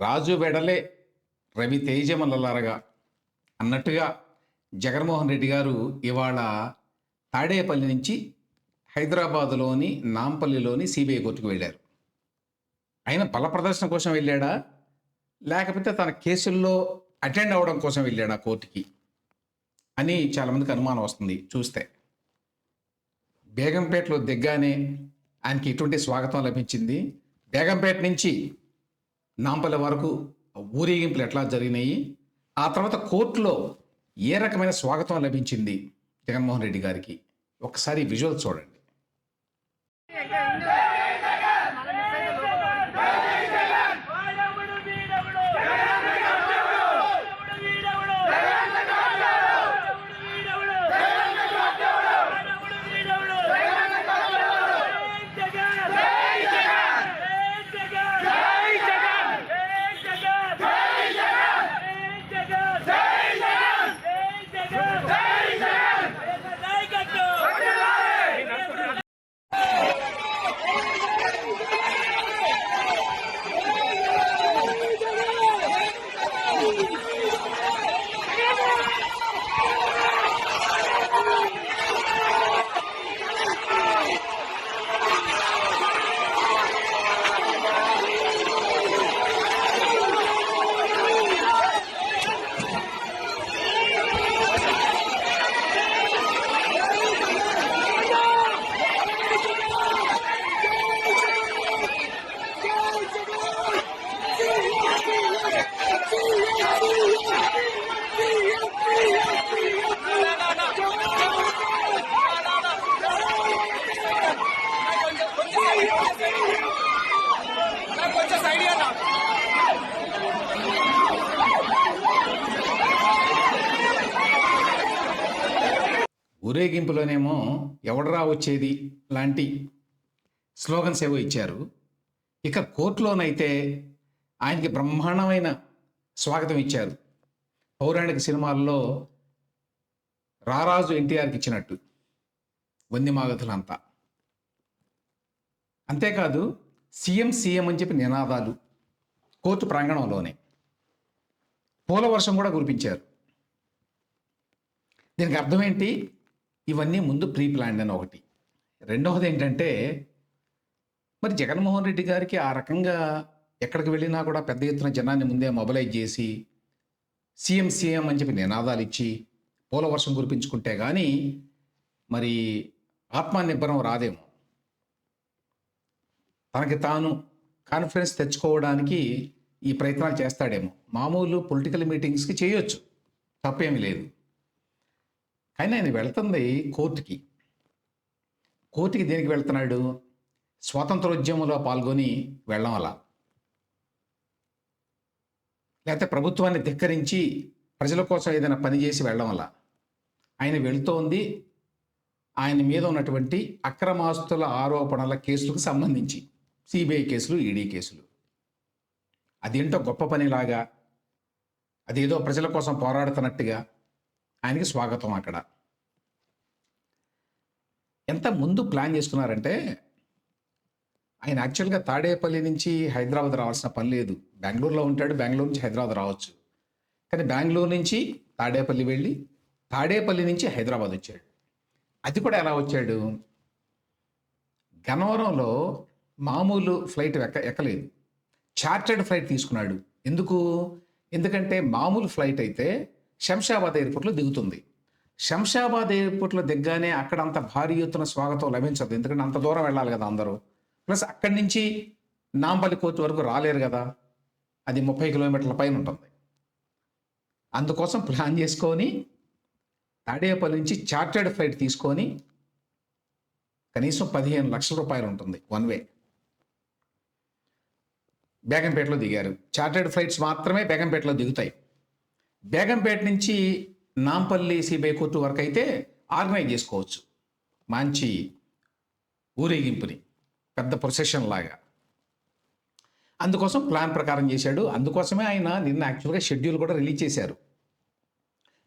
రాజు వెడలే రవి తేజమల్లలారగా. అన్నట్టుగా జగన్మోహన్ రెడ్డి గారు ఇవాళ తాడేపల్లి నుంచి హైదరాబాదులోని నాంపల్లిలోని సిబిఐ కోర్టుకు వెళ్ళారు. ఆయన బల ప్రదర్శన కోసం వెళ్ళాడా? లేకపోతే తన కేసుల్లో అటెండ్ అవ్వడం కోసం వెళ్ళాడా కోర్టుకి? అని చాలామందికి అనుమానం వస్తుంది చూస్తే. బేగంపేటలో దిగ్గానే ఆయనకి ఎటువంటి స్వాగతం లభించింది. బేగంపేట నుంచి నాంపల్లి వరకు ఊరేగింపులు ఎట్లా జరిగినాయి? ఆ తర్వాత కోర్టులో ఏ రకమైన స్వాగతం లభించింది? జగన్మోహన్ రెడ్డి గారికి. ఒకసారి విజువల్ చూడండి. ఊరేగింపులోనేమో ఎవడరా వచ్చేది లాంటి స్లోగన్స్ ఏవో ఇచ్చారు. ఇక కోర్టులోనైతే ఆయనకి బ్రహ్మాండమైన స్వాగతం ఇచ్చారు. పౌరాణిక సినిమాల్లో రారాజు ఎన్టీఆర్కి ఇచ్చినట్టు వందిమాగతులంతా అంతేకాదు సీఎం సీఎం అని చెప్పి నినాదాలు కోర్టు ప్రాంగణంలోనే. పూల వర్షం కూడా కురిపించారు. దీనికి అర్థం ఏంటి ఇవన్నీ ముందు ప్రీ ప్లాన్డ్ అని ఒకటి. రెండవది ఏంటంటే మరి జగన్మోహన్ రెడ్డి గారికి ఆ రకంగా ఎక్కడికి వెళ్ళినా కూడా పెద్ద ఎత్తున జనాన్ని ముందే మొబలైజ్ చేసి సీఎం సీఎం అని చెప్పి నినాదాలు ఇచ్చి పూలవర్షం కురిపించుకుంటే కానీ మరి ఆత్మనిర్భరం రాదేమో. తనకి తాను కాన్ఫిడెన్స్ తెచ్చుకోవడానికి ఈ ప్రయత్నాలు చేస్తాడేమో. మామూలు పొలిటికల్ మీటింగ్స్కి చేయొచ్చు. తప్పేమీ లేదు. కానీ ఆయన వెళ్తుంది కోర్టుకి. కోర్టుకి దేనికి వెళ్తున్నాడు? స్వాతంత్రోద్యమంలో పాల్గొని వెళ్ళడం అలా లేకపోతే ప్రభుత్వాన్ని ధిక్కరించి ప్రజల కోసం ఏదైనా పని చేసి వెళ్ళడం వల్ల. ఆయన వెళుతోంది. ఆయన మీద ఉన్నటువంటి అక్రమాస్తుల ఆరోపణల కేసులకు సంబంధించి. సిబిఐ కేసులు ఈడీ కేసులు. అదేంటో గొప్ప పనిలాగా. అదేదో ప్రజల కోసం పోరాడుతున్నట్టుగా. ఆయనకి స్వాగతం అక్కడ. ఎంత ముందు ప్లాన్ చేసుకున్నారంటే ఆయన యాక్చువల్గా తాడేపల్లి నుంచి హైదరాబాద్ రావాల్సిన పని లేదు. బెంగళూరులో ఉంటాడు బెంగళూరు నుంచి హైదరాబాద్ రావచ్చు. కానీ బెంగళూరు నుంచి తాడేపల్లి వెళ్ళి తాడేపల్లి నుంచి హైదరాబాద్ వచ్చాడు. అది కూడా ఎలా వచ్చాడు? గన్నవరంలో మామూలు ఫ్లైట్ ఎక్క ఎక్కలేదు. చార్టర్డ్ ఫ్లైట్ తీసుకున్నాడు. ఎందుకు? ఎందుకంటే మామూలు ఫ్లైట్ అయితే శంషాబాద్ ఎయిర్పోర్ట్లో దిగుతుంది. శంషాబాద్ ఎయిర్పోర్ట్లో దిగ్గానే అక్కడ అంత భారీ ఎత్తున స్వాగతం లభించదు. ఎందుకంటే అంత దూరం వెళ్ళాలి కదా అందరూ. ప్లస్ అక్కడి నుంచి నాంపల్లి కోర్టు వరకు రాలేరు కదా. అది ముప్పై కిలోమీటర్ల పైన ఉంటుంది. అందుకోసం ప్లాన్ చేసుకొని తాడేపల్లి నుంచి చార్టర్డ్ ఫ్లైట్ తీసుకొని కనీసం పదిహేను లక్షల రూపాయలు ఉంటుంది. One way. బేగంపేటలో దిగారు. చార్టర్డ్ ఫ్లైట్స్ మాత్రమే బేగంపేటలో దిగుతాయి. బేగంపేట నుంచి నాంపల్లి సిబిఐ కోర్టు వరకు అయితే ఆర్గనైజ్ చేసుకోవచ్చు. మంచి ఊరేగింపుని పెద్ద ప్రొసెషన్ లాగా. అందుకోసం ప్లాన్ ప్రకారం చేశాడు. అందుకోసమే ఆయన నిన్న యాక్చువల్గా షెడ్యూల్ కూడా రిలీజ్ చేశారు.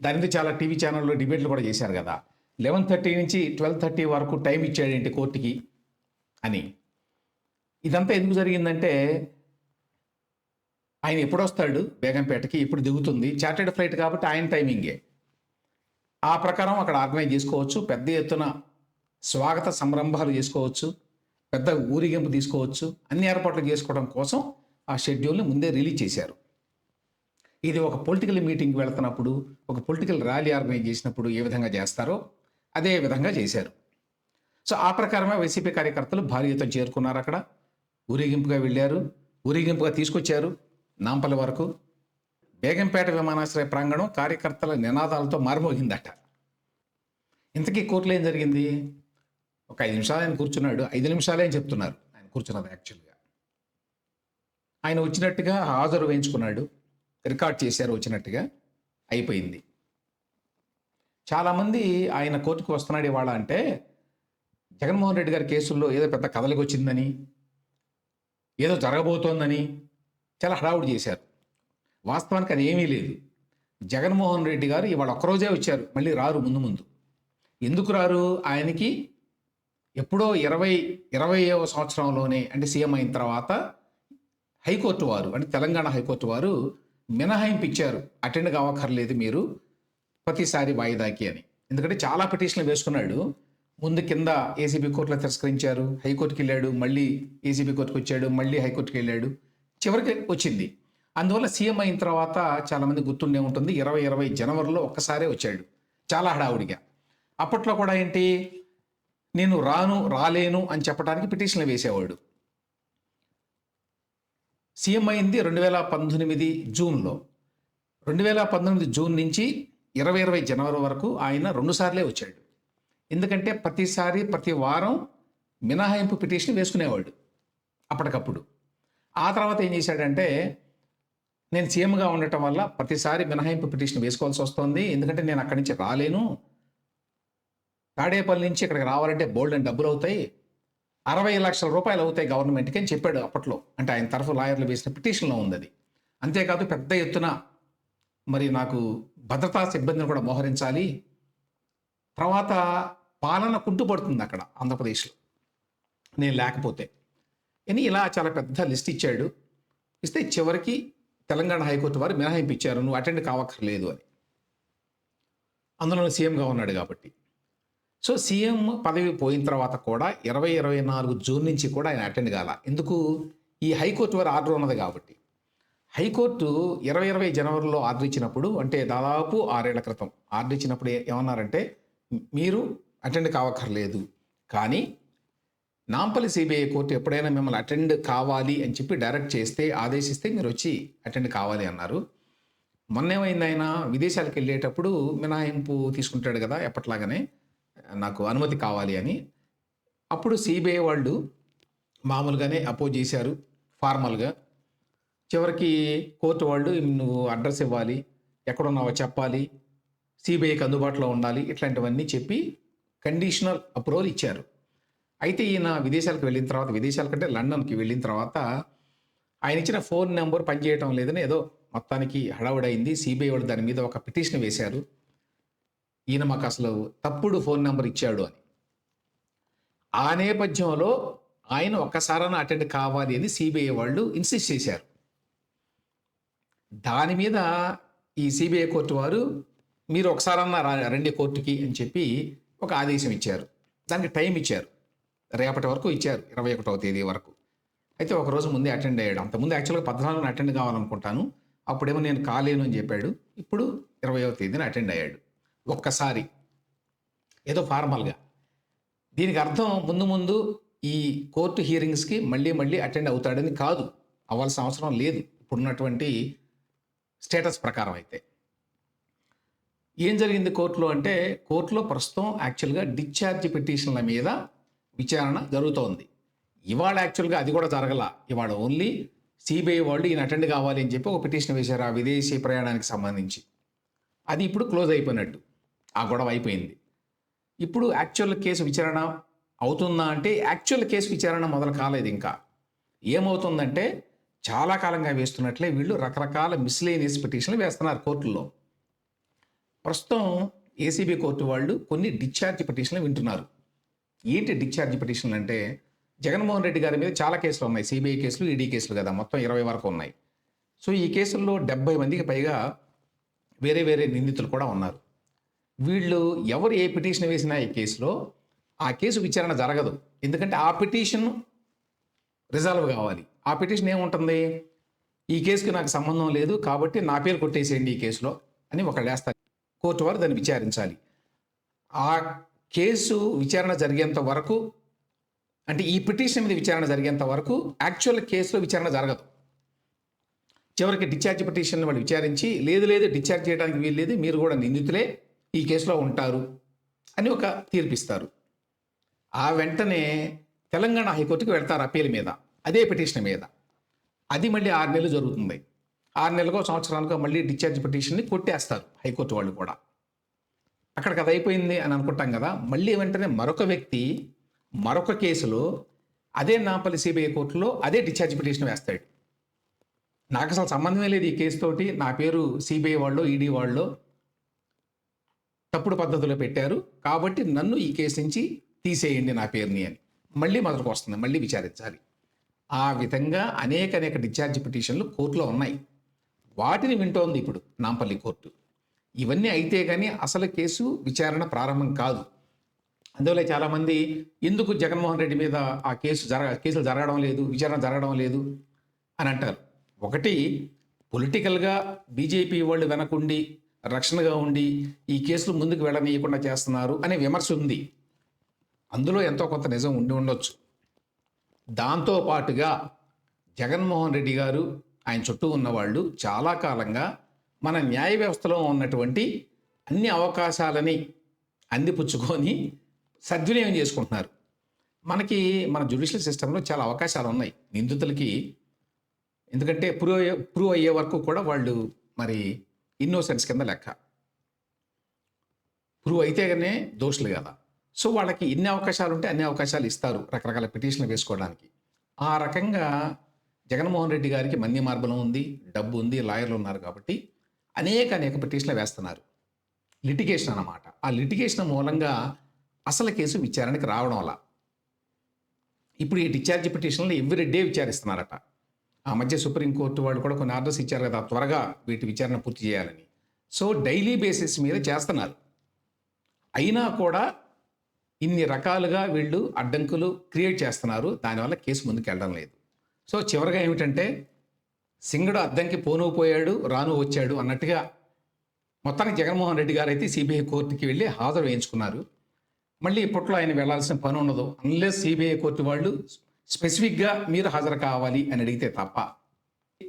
దాని మీద చాలా టీవీ ఛానల్లో డిబేట్లు కూడా చేశారు కదా. లెవెన్ థర్టీ నుంచి ట్వెల్వ్ థర్టీ వరకు టైం ఇచ్చాడేంటి కోర్టుకి అని. ఇదంతా ఎందుకు జరిగిందంటే ఆయన ఎప్పుడు వస్తాడు బేగంపేటకి ఎప్పుడు దిగుతుంది. చార్టెడ్ ఫ్లైట్ కాబట్టి ఆయన టైమింగే. ఆ ప్రకారం అక్కడ ఆర్గనైజ్ చేసుకోవచ్చు. పెద్ద ఎత్తున స్వాగత సంరంభాలు చేసుకోవచ్చు. పెద్ద ఊరిగింపు తీసుకోవచ్చు. అన్ని ఏర్పాట్లు చేసుకోవడం కోసం ఆ షెడ్యూల్ని ముందే రిలీజ్ చేశారు. ఇది ఒక పొలిటికల్ మీటింగ్కి వెళ్తున్నప్పుడు ఒక పొలిటికల్ ర్యాలీ ఆర్గనైజ్ చేసినప్పుడు ఏ విధంగా చేస్తారో అదే విధంగా చేశారు. సో ఆ ప్రకారమే వైసీపీ కార్యకర్తలు భారీ ఎత్తున చేరుకున్నారు అక్కడ. ఊరేగింపుగా వెళ్ళారు. ఊరేగింపుగా తీసుకొచ్చారు. నాంపల్లి వరకు బేగంపేట విమానాశ్రయ ప్రాంగణం కార్యకర్తల నినాదాలతో మారుమోగిందట ఇంతకీ కోర్టులో ఏం జరిగింది? ఒక ఐదు నిమిషాలు ఆయన కూర్చున్నాడు. ఐదు నిమిషాలే అని చెప్తున్నారు. ఆయన కూర్చున్నది యాక్చువల్గా ఆయన వచ్చినట్టుగా హాజరు వేయించుకున్నాడు. రికార్డ్ చేశారు వచ్చినట్టుగా. అయిపోయింది. చాలామంది ఆయన కోర్టుకు వస్తున్నాడు ఇవాళ అంటే జగన్మోహన్ రెడ్డి గారి కేసుల్లో ఏదో పెద్ద కదలికి వచ్చిందని ఏదో జరగబోతోందని చాలా హడావుడి చేశారు. వాస్తవానికి అది ఏమీ లేదు. జగన్మోహన్ రెడ్డి గారు ఇవాళ ఒక్కరోజే వచ్చారు. మళ్ళీ రారు ముందు ముందు. ఎందుకు రారు? ఆయనకి ఎప్పుడో ఇరవై ఇరవైవ సంవత్సరంలోనే అంటే సీఎం అయిన తర్వాత హైకోర్టు వారు అంటే తెలంగాణ హైకోర్టు వారు మినహాయింపు ఇచ్చారు. అటెండ్ కావక్కర్లేదు మీరు. ప్రతిసారి వాయిదాకి అని. ఎందుకంటే చాలా పిటిషన్లు వేసుకున్నాడు. ముందు కింద ఏసీబీ కోర్టులో తిరస్కరించారు. హైకోర్టుకి వెళ్ళాడు. మళ్ళీ ఏసీబీ కోర్టుకు వచ్చాడు. మళ్ళీ హైకోర్టుకి వెళ్ళాడు. చివరికి వచ్చింది. అందువల్ల సీఎం అయిన తర్వాత చాలామంది గుర్తుండే ఉంటుంది. ఇరవై ఇరవై జనవరిలో ఒక్కసారే వచ్చాడు. చాలా హడావుడిగా. అప్పట్లో కూడా ఏంటి? నేను రాను రాలేను అని చెప్పడానికి పిటిషన్లు వేసేవాడు. సీఎం అయింది రెండు వేల పంతొమ్మిది జూన్లో. రెండు వేల పంతొమ్మిది జూన్ నుంచి ఇరవై ఇరవై జనవరి వరకు ఆయన రెండుసార్లే వచ్చాడు. ఎందుకంటే ప్రతిసారి ప్రతి వారం మినహాయింపు పిటిషన్ వేసుకునేవాడు అప్పటికప్పుడు. ఆ తర్వాత ఏం చేశాడంటే నేను సీఎంగా ఉండటం వల్ల ప్రతిసారి మినహాయింపు పిటిషన్ వేసుకోవాల్సి వస్తుంది. ఎందుకంటే నేను అక్కడి నుంచి రాలేను. తాడేపల్లి నుంచి ఇక్కడికి రావాలంటే బోల్డ్ అని డబ్బులు అవుతాయి. అరవై లక్షల రూపాయలు అవుతాయి గవర్నమెంట్కి అని చెప్పాడు అప్పట్లో. అంటే ఆయన తరఫు లాయర్లు వేసిన పిటిషన్లో ఉంది అది. అంతేకాదు పెద్ద ఎత్తున మరి నాకు భద్రతా సిబ్బందిని కూడా మోహరించాలి. తర్వాత పాలన కుంటుపడుతుంది అక్కడ ఆంధ్రప్రదేశ్లో. నేను లేకపోతే. అని ఇలా చాలా పెద్ద లిస్ట్ ఇచ్చాడు. ఇస్తే చివరికి తెలంగాణ హైకోర్టు వారు మినహాయింపు ఇచ్చారు నువ్వు అటెండ్ కావక్కర్లేదు అని. అందులో సీఎంగా ఉన్నాడు కాబట్టి. సో సీఎం పదవి పోయిన తర్వాత కూడా ఇరవై ఇరవై నాలుగు జూన్ నుంచి కూడా ఆయన అటెండ్ కాల. ఎందుకు? ఈ హైకోర్టు వారు ఆర్డర్ ఉన్నది కాబట్టి. హైకోర్టు ఇరవై ఇరవై జనవరిలో ఆర్డర్ ఇచ్చినప్పుడు అంటే దాదాపు ఆరేళ్ళ క్రితం ఆర్డర్ ఇచ్చినప్పుడు ఏమన్నారంటే మీరు అటెండ్ కావక్కర్లేదు. కానీ నాంపల్లి సిబిఐ కోర్టు ఎప్పుడైనా మిమ్మల్ని అటెండ్ కావాలి అని చెప్పి డైరెక్ట్ చేస్తే ఆదేశిస్తే మీరు వచ్చి అటెండ్ కావాలి అన్నారు. మొన్నేమైంది ఆయన విదేశాలకు వెళ్ళేటప్పుడు మినహాయింపు తీసుకుంటాడు కదా ఎప్పట్లాగానే నాకు అనుమతి కావాలి అని. అప్పుడు సిబిఐ వాళ్ళు మామూలుగానే అపోజ్ చేశారు ఫార్మల్గా. చివరికి కోర్టు వాళ్ళు నువ్వు అడ్రస్ ఇవ్వాలి ఎక్కడున్నావో చెప్పాలి సిబిఐకి అందుబాటులో ఉండాలి ఇట్లాంటివన్నీ చెప్పి కండిషనల్ అప్రూవల్ ఇచ్చారు. అయితే ఈయన విదేశాలకు వెళ్ళిన తర్వాత విదేశాల కంటే లండన్కి వెళ్ళిన తర్వాత ఆయన ఇచ్చిన ఫోన్ నెంబర్ పనిచేయటం లేదని ఏదో మొత్తానికి హడావుడైంది. సిబిఐ వాళ్ళు దాని మీద ఒక పిటిషన్ వేశారు. ఈయన మాకు అసలు తప్పుడు ఫోన్ నెంబర్ ఇచ్చాడు అని. ఆ నేపథ్యంలో ఆయన ఒక్కసారైనా అటెండ్ కావాలి అని సిబిఐ వాళ్ళు ఇన్సిస్ట్ చేశారు. దాని మీద ఈ సిబిఐ కోర్టు వారు మీరు ఒకసారన్నా రండి కోర్టుకి అని చెప్పి ఒక ఆదేశం ఇచ్చారు. దానికి టైం ఇచ్చారు. రేపటి వరకు ఇచ్చారు ఇరవై ఒకటవ తేదీ వరకు. అయితే ఒక రోజు ముందే అటెండ్ అయ్యాడు. అంతకుముందు యాక్చువల్గా పద్నాలుగున అటెండ్ కావాలనుకుంటాను. అప్పుడేమో నేను కాలేను అని చెప్పాడు. ఇప్పుడు ఇరవయవ తేదీన అటెండ్ అయ్యాడు. ఒక్కసారి. ఏదో ఫార్మల్గా దీనికి అర్థం ముందు ముందు ఈ కోర్టు హియరింగ్స్కి మళ్ళీ మళ్ళీ అటెండ్ అవుతాడని కాదు. అవ్వాల్సిన అవసరం లేదు. ఇప్పుడున్నటువంటి స్టేటస్ ప్రకారం అయితే. ఏం జరిగింది కోర్టులో అంటే కోర్టులో ప్రస్తుతం యాక్చువల్గా డిశ్చార్జ్ పిటిషన్ల మీద విచారణ జరుగుతోంది. ఇవాళ యాక్చువల్గా అది కూడా జరగల. ఇవాళ ఓన్లీ సిబిఐ వాళ్ళు ఈయన అటెండ్ కావాలి అని చెప్పి ఒక పిటిషన్ వేశారు ఆ విదేశీ ప్రయాణానికి సంబంధించి. అది ఇప్పుడు క్లోజ్ అయిపోయినట్టు. ఆ గొడవ అయిపోయింది. ఇప్పుడు యాక్చువల్ కేసు విచారణ అవుతుందా అంటే యాక్చువల్ కేసు విచారణ మొదలు కాలేదు ఇంకా. ఏమవుతుందంటే చాలా కాలంగా వేస్తున్నట్లే వీళ్ళు రకరకాల మిస్లేనియస్ పిటిషన్లు వేస్తున్నారు కోర్టుల్లో. ప్రస్తుతం ఏసీబీ కోర్టు వాళ్ళు కొన్ని డిశ్చార్జ్ పిటిషన్లు వింటున్నారు. ఏంటి డిశ్చార్జ్ పిటిషన్లు అంటే జగన్మోహన్ రెడ్డి గారి మీద చాలా కేసులు ఉన్నాయి. సిబిఐ కేసులు ఈడీ కేసులు కదా మొత్తం ఇరవై వరకు ఉన్నాయి. సో ఈ కేసుల్లో డెబ్బై మందికి పైగా వేరే వేరే నిందితులు కూడా ఉన్నారు. వీళ్ళు ఎవరు ఏ పిటిషన్ వేసినా ఈ కేసులో ఆ కేసు విచారణ జరగదు. ఎందుకంటే ఆ పిటిషన్ రిజాల్వ్ కావాలి. ఆ పిటిషన్ ఏముంటుంది? ఈ కేసుకి నాకు సంబంధం లేదు కాబట్టి నా పేరు కొట్టేసేయండి ఈ కేసులో అని ఒకళ్ళు వేస్తారు. కోర్టు వారు దాన్ని విచారించాలి. ఆ కేసు విచారణ జరిగేంత వరకు అంటే ఈ పిటిషన్ మీద విచారణ జరిగేంత వరకు యాక్చువల్ కేసులో విచారణ జరగదు. చివరికి డిశ్చార్జ్ పిటిషన్ వాళ్ళు విచారించి లేదు లేదు డిశ్చార్జ్ చేయడానికి వీలు లేదు మీరు కూడా నిందితులే ఈ కేసులో ఉంటారు అని ఒక తీర్పిస్తారు. ఆ వెంటనే తెలంగాణ హైకోర్టుకి వెళ్తారు అప్పీల్ మీద అదే పిటిషన్ మీద. అది మళ్ళీ ఆరు నెలలు జరుగుతుంది. ఆరు నెలలకో సంవత్సరానికో మళ్ళీ డిశ్చార్జ్ పిటిషన్ని కొట్టేస్తారు హైకోర్టు వాళ్ళు కూడా. అక్కడ కథ అయిపోయింది అని అనుకుంటాం కదా మళ్ళీ వెంటనే మరొక వ్యక్తి మరొక కేసులో అదే నాపల్లి సిబిఐ కోర్టులో అదే డిశ్చార్జ్ పిటిషన్ వేస్తాడు. నాకు అసలు సంబంధమే లేదు ఈ కేసుతోటి నా పేరు సిబిఐ వాళ్ళు ఈడీ వాళ్ళు తప్పుడు పద్ధతిలో పెట్టారు. కాబట్టి నన్ను ఈ కేసు నుంచి తీసేయండి నా పేరుని అని మళ్ళీ మొదటికి వస్తుంది మళ్ళీ విచారించాలి. ఆ విధంగా అనేక అనేక డిశ్చార్జ్ పిటిషన్లు కోర్టులో ఉన్నాయి. వాటిని వింటోంది ఇప్పుడు నాంపల్లి కోర్టు. ఇవన్నీ అయితే కానీ అసలు కేసు విచారణ ప్రారంభం కాదు. అందువల్ల చాలామంది ఎందుకు జగన్మోహన్ రెడ్డి మీద ఆ కేసు జరగ కేసులు జరగడం లేదు విచారణ జరగడం లేదు అని అంటారు. ఒకటి పొలిటికల్గా బీజేపీ వాళ్ళు వెనకుండి రక్షణగా ఉండి ఈ కేసులు ముందుకు వెళ్ళనీయకుండా చేస్తున్నారు అనే విమర్శ ఉంది. అందులో ఎంతో కొంత నిజం ఉండి ఉండొచ్చు. దాంతో పాటుగా జగన్మోహన్ రెడ్డి గారు ఆయన చుట్టూ ఉన్నవాళ్ళు చాలా కాలంగా మన న్యాయ వ్యవస్థలో ఉన్నటువంటి అన్ని అవకాశాలని అందిపుచ్చుకొని సద్వినియోగం చేసుకుంటున్నారు. మనకి మన జ్యుడిషియల్ సిస్టంలో చాలా అవకాశాలు ఉన్నాయి. నిందితులకి ఎందుకంటే ప్రూవ్ అయ్యే ప్రూవ్ అయ్యే వరకు కూడా వాళ్ళు మరి ఇన్నోసెన్స్ కింద లెక్క. ప్రూవ్ అయితే కానీ దోషులు కదా. సో వాళ్ళకి ఎన్ని అవకాశాలు ఉంటే అన్ని అవకాశాలు ఇస్తారు రకరకాల పిటిషన్లు వేసుకోవడానికి. ఆ రకంగా జగన్మోహన్ రెడ్డి గారికి మంది మార్బలం ఉంది డబ్బు ఉంది లాయర్లు ఉన్నారు కాబట్టి అనేక అనేక పిటిషన్లు వేస్తున్నారు. లిటిగేషన్ అన్నమాట. ఆ లిటిగేషన్ మూలంగా అసలు కేసు విచారణకి రావడం వల్ల. ఇప్పుడు ఈ డిశ్చార్జ్ పిటిషన్లు ఎవ్రీ డే విచారిస్తున్నారట. ఆ మధ్య సుప్రీంకోర్టు వాళ్ళు కూడా కొన్ని ఆర్డర్స్ ఇచ్చారు కదా త్వరగా వీటి విచారణ పూర్తి చేయాలని. సో డైలీ బేసిస్ మీద చేస్తున్నారు. అయినా కూడా ఇన్ని రకాలుగా వీళ్ళు అడ్డంకులు క్రియేట్ చేస్తున్నారు. దానివల్ల కేసు ముందుకు వెళ్ళడం లేదు. సో చివరిగా ఏమిటంటే సింగడు అద్దంకి పోను పోయాడు రాను వచ్చాడు అన్నట్టుగా మొత్తానికి జగన్మోహన్ రెడ్డి గారు అయితే సిబిఐ కోర్టుకి వెళ్ళి హాజరు వేయించుకున్నారు. మళ్ళీ ఇప్పట్లో ఆయన వెళ్ళాల్సిన పని ఉండదు. అన్లెస్ సిబిఐ కోర్టు వాళ్ళు స్పెసిఫిక్గా మీరు హాజరు కావాలి అని అడిగితే తప్ప.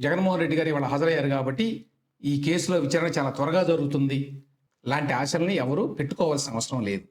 జగన్మోహన్ రెడ్డి గారు ఇవాళ హాజరయ్యారు కాబట్టి ఈ కేసులో విచారణ చాలా త్వరగా జరుగుతుంది. లాంటి ఆశల్ని ఎవరు పెట్టుకోవాల్సిన అవసరం లేదు.